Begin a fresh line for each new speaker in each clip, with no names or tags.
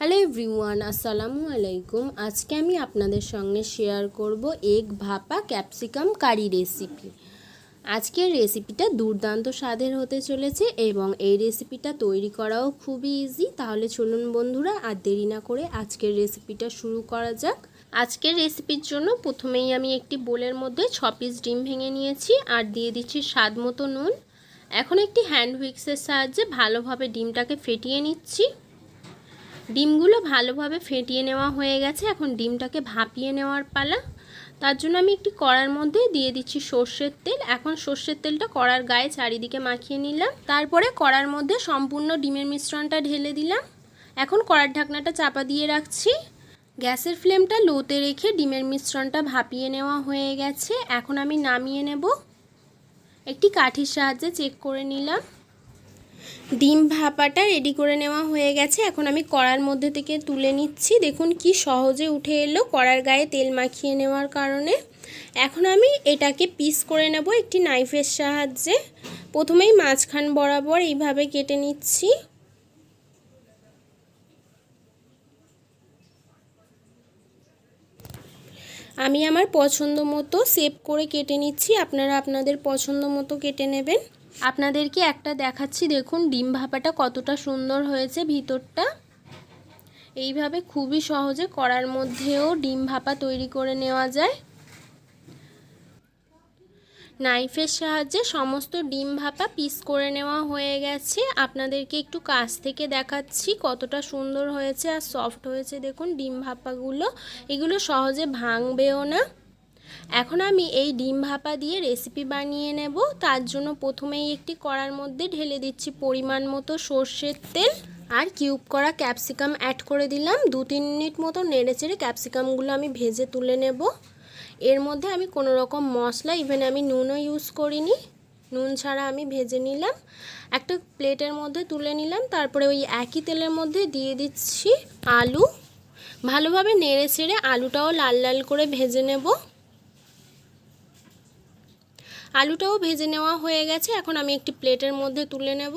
Hello everyone, আসসালামু আলাইকুম। আজকে আমি আপনাদের সঙ্গে শেয়ার করব এগ ভাপা ক্যাপসিকাম কারি রেসিপি আজকের রেসিপিটা দুর্দান্ত স্বাদের হতে চলেছে এবং এই রেসিপিটা তৈরি করাও খুবই ইজি তাহলে চলুন বন্ধুরা, আর দেরি না করে আজকের রেসিপিটা শুরু করা যাক। আজকের রেসিপির জন্য প্রথমেই আমি একটি বোলের মধ্যে ছ পিস ডিম ভেঙে নিয়েছি আর দিয়ে দিচ্ছি স্বাদ মতো নুন। এখন একটি হ্যান্ড হুইক্সের সাহায্যে ভালোভাবে ডিমটাকে ফেটিয়ে নিচ্ছি। ডিমগুলো ভালোভাবে ফেটিয়ে নেওয়া হয়ে গেছে। এখন ডিমটাকে ভাপিয়ে নেওয়ার পালা। তার জন্য আমি একটি কড়ার মধ্যে দিয়ে দিচ্ছি সর্ষের তেল। এখন সর্ষের তেলটা কড়ার গায়ে চারিদিকে মাখিয়ে নিলাম। তারপরে কড়ার মধ্যে সম্পূর্ণ ডিমের মিশ্রণটা ঢেলে দিলাম। এখন কড়ার ঢাকনাটা চাপা দিয়ে রাখছি। গ্যাসের ফ্লেমটা লোতে রেখে ডিমের মিশ্রণটা ভাপিয়ে নেওয়া হয়ে গেছে। এখন আমি নামিয়ে নেব। একটি কাঠির সাহায্যে চেক করে নিলাম। ডিম ভাপাটা রেডি করে নেওয়া হয়ে গেছে। এখন আমি কড়ার মধ্যে থেকে তুলে নিচ্ছি। দেখুন কি সহজে উঠে এলো কড়ার গায়ে তেল মাখিয়ে নেওয়ার কারণে। এখন আমি এটাকে পিস করে নেব একটি নাইফের সাহায্যে। প্রথমেই মাঝখান বরাবর এইভাবে কেটে নিচ্ছি। আমি আমার পছন্দ মতো সেভ করে কেটে নিচ্ছি। আপনারা আপনাদের পছন্দ মতো কেটে নেবেন। আপনাদেরকে একটা দেখাচ্ছি, দেখুন ডিম ভাপাটা কতটা সুন্দর হয়েছে ভিতরটা। এইভাবে খুবই সহজে কড়ার মধ্যেও ডিম ভাপা তৈরি করে নেওয়া যায়। নাইফের সাহায্যে সমস্ত ডিম ভাপা পিস করে নেওয়া হয়ে গেছে। আপনাদেরকে একটু কাছ থেকে দেখাচ্ছি কতটা সুন্দর হয়েছে আর সফট হয়েছে। দেখুন ডিম ভাপাগুলো, এগুলো সহজে ভাঙবেও না। এখন আমি এই ডিম ভাপা দিয়ে রেসিপি বানিয়ে নেব। তার জন্য প্রথমেই একটি কড়ার মধ্যে ঢেলে দিচ্ছি পরিমাণ মতো সর্ষের তেল আর কিউব করা ক্যাপসিকাম অ্যাড করে দিলাম। দু তিন মিনিট মতো নেড়ে চেড়ে ক্যাপসিকামগুলো আমি ভেজে তুলে নেব। এর মধ্যে আমি কোনো রকম মশলা ইভেন আমি নুনও ইউজ করিনি। নুন ছাড়া আমি ভেজে নিলাম। একটা প্লেটের মধ্যে তুলে নিলাম। তারপরে ওই একই তেলের মধ্যে দিয়ে দিচ্ছি আলু। ভালোভাবে নেড়ে ছেড়ে আলুটাও লাল লাল করে ভেজে নেব। আলুটাও ভেজে নেওয়া হয়ে গেছে। এখন আমি একটি প্লেটের মধ্যে তুলে নেব।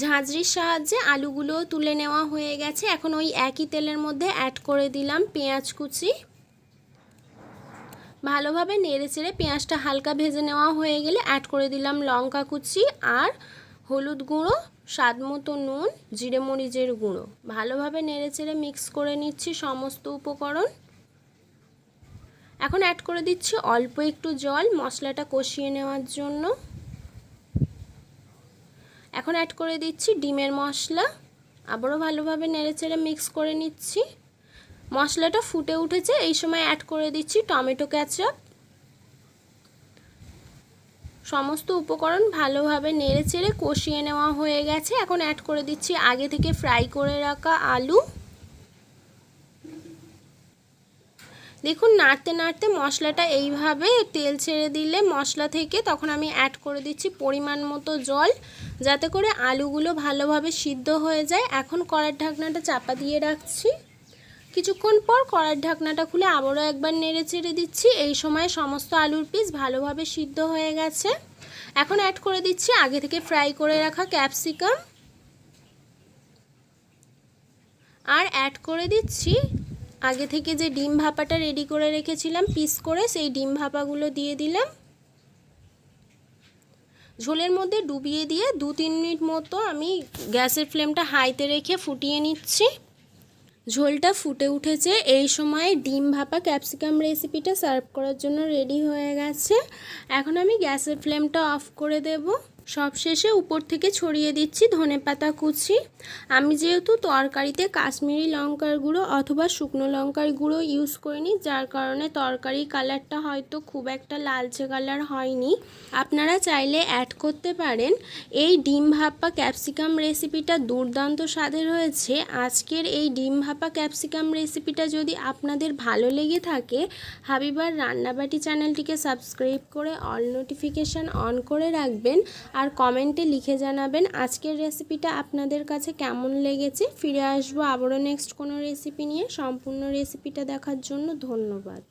ঝাঁঝরির সাহায্যে আলুগুলোও তুলে নেওয়া হয়ে গেছে। এখন ওই একই তেলের মধ্যে অ্যাড করে দিলাম পেঁয়াজ কুচি। ভালোভাবে নেড়ে চেড়ে পেঁয়াজটা হালকা ভেজে নেওয়া হয়ে গেলে অ্যাড করে দিলাম লঙ্কা কুচি আর হলুদ গুঁড়ো, স্বাদ মতো নুন, জিরে মরিচের গুঁড়ো। ভালোভাবে নেড়ে চেড়ে মিক্স করে নিচ্ছি সমস্ত উপকরণ। এখন অ্যাড করে দিচ্ছি অল্প একটু জল, মশলাটা কষিয়ে নেওয়ার জন্য। এখন অ্যাড করে দিচ্ছি ডিমের মশলা। আবারও ভালোভাবে নেড়েচেড়ে মিক্স করে নিচ্ছি। মশলাটা ফুটে উঠেছে, এই সময় অ্যাড করে দিচ্ছি টমেটো ক্যাচাপ সমস্ত উপকরণ ভালোভাবে নেড়েচেড়ে কষিয়ে নেওয়া হয়ে গেছে। এখন অ্যাড করে দিচ্ছি আগে থেকে ফ্রাই করে রাখা আলু। দেখুন, নাড়তে নাড়তে মশলাটা এইভাবে তেল ছেড়ে দিলে মশলা থেকে তখন আমি অ্যাড করে দিচ্ছি পরিমাণ মতো জল, যাতে করে আলুগুলো ভালোভাবে সিদ্ধ হয়ে যায়। এখন কড়ার ঢাকনাটা চাপা দিয়ে রাখছি। কিছুক্ষণ পর কড়ার ঢাকনাটা খুলে আবারও একবার নেড়ে চেড়ে দিচ্ছি। এই সময় সমস্ত আলুর পিস ভালোভাবে সিদ্ধ হয়ে গেছে। এখন অ্যাড করে দিচ্ছি আগে থেকে ফ্রাই করে রাখা ক্যাপসিকাম আর অ্যাড করে দিচ্ছি আগে থেকে যে ডিম ভাপাটা রেডি করে রেখেছিলাম পিস করে সেই ডিম ভাপাগুলো দিয়ে দিলাম। ঝোলের মধ্যে ডুবিয়ে দিয়ে দু তিন মিনিট মতো আমি গ্যাসের ফ্লেমটা হাইতে রেখে ফুটিয়ে নিচ্ছি। ঝোলটা ফুটে উঠেছে, এই সময় ডিম ভাপা ক্যাপসিকাম রেসিপিটা সার্ভ করার জন্য রেডি হয়ে গেছে। এখন আমি গ্যাসের ফ্লেমটা অফ করে দেবো। সবশেষে উপর থেকে ছড়িয়ে দিচ্ছি ধনে পাতা কুচি। আমি যেহেতু তরকারিতে কাশ্মীরি লঙ্কার গুঁড়ো অথবা শুকনো লঙ্কার গুঁড়ো ইউজ করিনি, যার কারণে তরকারি কালারটা হয়তো খুব একটা লালচে কালার হয়নি। আপনারা চাইলে অ্যাড করতে পারেন। এই ডিম ভাপা ক্যাপসিকাম রেসিপিটা দুর্দান্ত স্বাদের হয়েছে। আজকের এই ডিম ভাপা ক্যাপসিকাম রেসিপিটা যদি আপনাদের ভালো লেগে থাকে, হাবিবার রান্নাবাটি চ্যানেলটিকে সাবস্ক্রাইব করে অল নোটিফিকেশান অন করে রাখবেন। আর কমেন্টে লিখে জানাবেন আজকের রেসিপিটা আপনাদের কাছে কেমন লেগেছে। ফিরে আসব আবারও নেক্সট কোনো রেসিপি নিয়ে। সম্পূর্ণ রেসিপিটা দেখার জন্য ধন্যবাদ।